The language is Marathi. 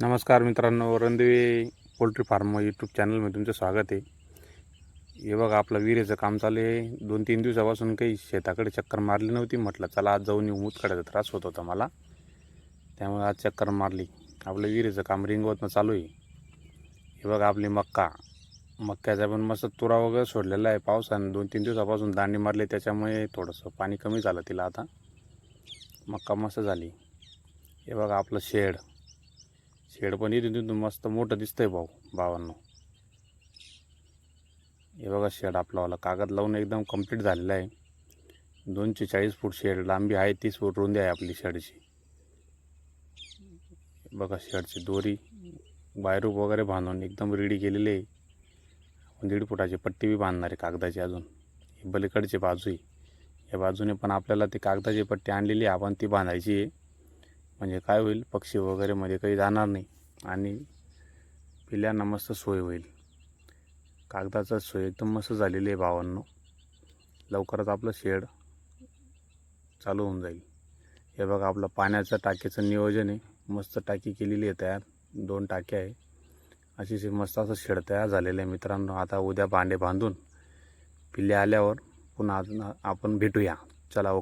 नमस्कार मित्रांनो रणदिवे पोल्ट्री फार्म यूट्यूब चॅनलमध्ये तुमचं स्वागत आहे. हे बघा आपलं विहिरीचं काम चालू आहे. दोन तीन दिवसापासून काही शेताकडे चक्कर मारली नव्हती. म्हटलं चला आज जाऊन येऊ. मुतखड्याचा त्रास होत होता मला. त्यामुळे आज चक्कर मारली. आपलं विहिरीचं काम रिंगवतनं चालू आहे. हे बघा आपली मक्का. मक्क्याचा पण मस्त तुरा वगैरे सोडलेला आहे पावसाने. दोन तीन दिवसापासून दांडी मारली. त्याच्यामुळे थोडंसं पाणी कमी झालं तिला आता. मक्का मस्त झाली. हे बघा आपलं शेड. शेड पण इथून तिथून मस्त मोठं दिसतंय भाऊ भावांनो. हे बघा शेड आपलावाला कागद लावून एकदम कंप्लीट झालेलं आहे. दोनशे चाळीस फूट शेड लांबी आहे तीस फूट रुंदी आहे आपली शेडची. बघा शेडची दोरी बायरूप वगैरे बांधून एकदम रेडी केलेली आहे. आपण दीड फुटाची पट्टी बी बांधणार आहे कागदाची अजून. ही बलीकडची बाजू आहे या बाजूने पण आपल्याला ती कागदाची पट्टी आणलेली आहे. आपण ती बांधायची आहे. म्हणजे काय होईल पक्षी वगैरे मध्ये काही जाणार नाही. आणि पिल्यांना मस्त सोय होईल. कागदाचा सोय एकदम मस्त झालेली आहे भावांनो. लवकरच आपलं शेड चालू होऊन जाईल. हे बघा आपलं पाण्याचं टाकीचं नियोजन आहे. मस्त टाकी केलेली आहे तयार. दोन टाक्या आहे. अशी मस्त असं शेड तयार झालेलं आहे मित्रांनो. आता उद्या भांडे बांधून पिल्ले आल्यावर पुन्हा आपण भेटूया. चला ओके.